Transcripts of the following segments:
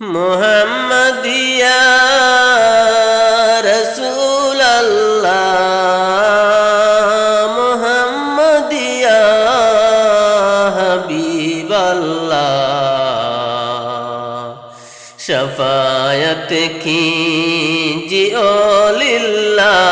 মোহাম্মদিয়া রসুল আল্লাহ মোহাম্মদিয়া হাবিব আল্লাহ শফায়ত কি জিওলিল্লাহ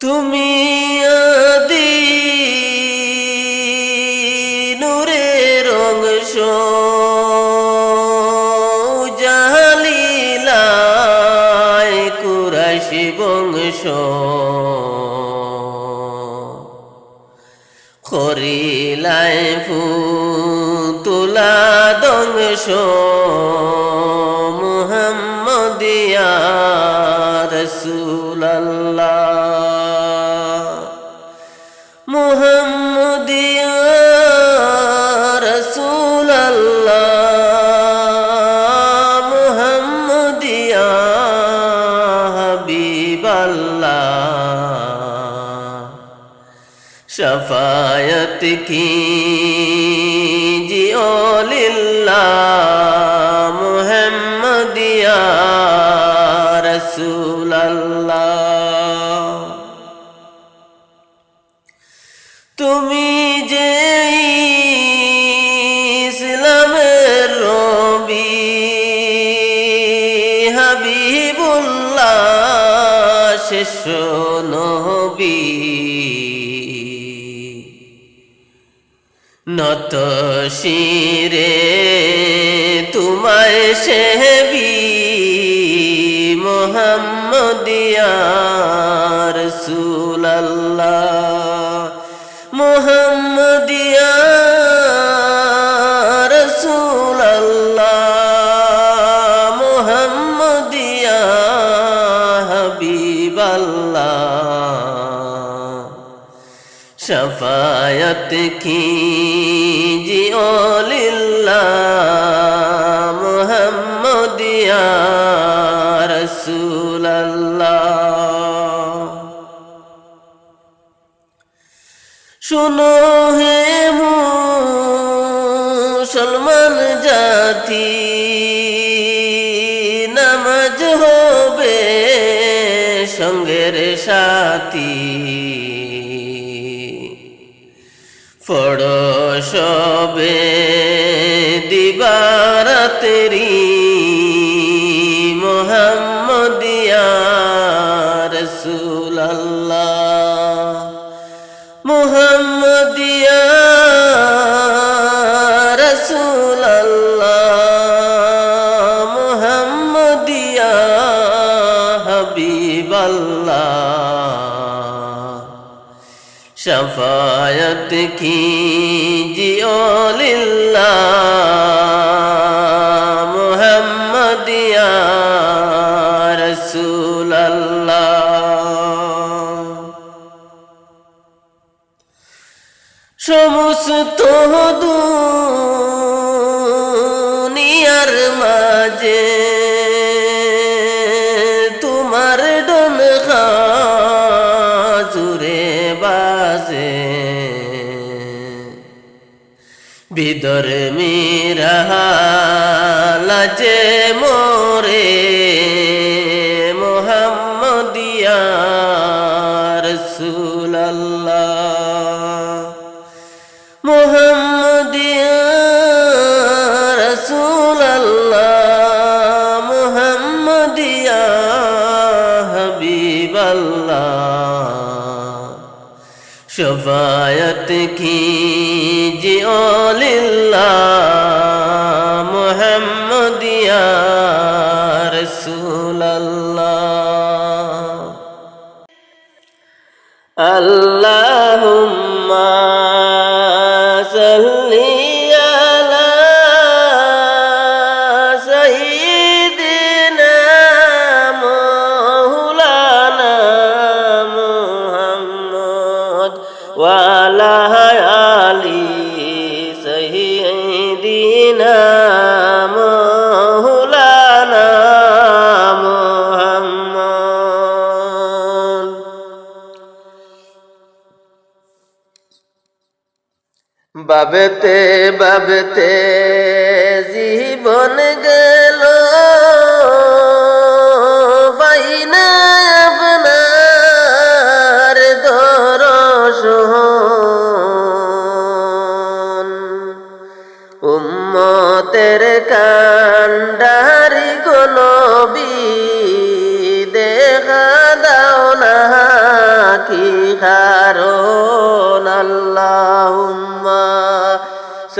তুমি আদি নূরের অংশ জাহালিলায় কুরাশি বংশ। খরিলায় ফুতুলা দংশ। মুহাম্মদিয়া রসুলাল্লাহ। হাবিবাল্লাহ শফায়ত কি? জিওলিল্লাহ মুহাম্মদিয়া রসুলাল্লাহ। তুমি শেষ নবী। নত শিরে তোমায় সেবি মোহাম্মদিয়ার রসুলাল্লাহ। হাবিবাল্লাহ শফায়ত কি জিওলিল্লাহ মুহাম্মদিয়া রসুলাল্লাহ। শুনো হে মুসলমান জাতি সঙ্গের সাথী। ফড়সবে দিবারাতেরি হাবিবাল্লাহ শফায়ত কি জিওলিল্লাহ মুহাম্মদিয়া রসুলাল্লাহ। সমস্ত দুনিয়ার বিদর মিরালাজে মোরে মোহাম্মদিয়া রসুলাল্লাহ মোহাম্মদিয়া রসুলাল্লাহ মোহাম্মদিয়া হাবিবাল্লাহ। শফায়ত কি জিওলিল্লাহ মোহাম্মদিয়া রসুলাল্লাহ আল্লাহুম্মা বাবতে বাবতে জীবন গেল।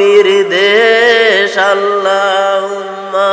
নবীর দেশ আল্লাহুম্মা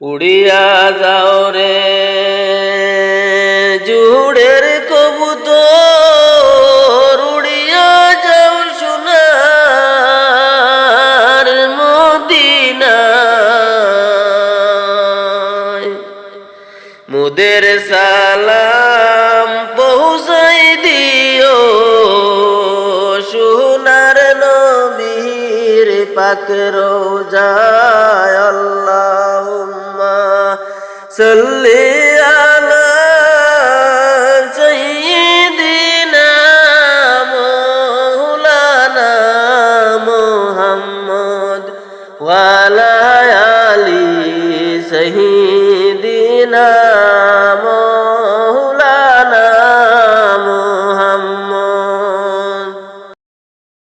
উড়িয়া যাও রে, জুড়ের কবুতর উড়িয়া যাও সোনার মদিনায়। মুদের সালাম পৌঁছাই দিও, সোনার নবীর পাক রোজায় আল্লাহুম্মা صلي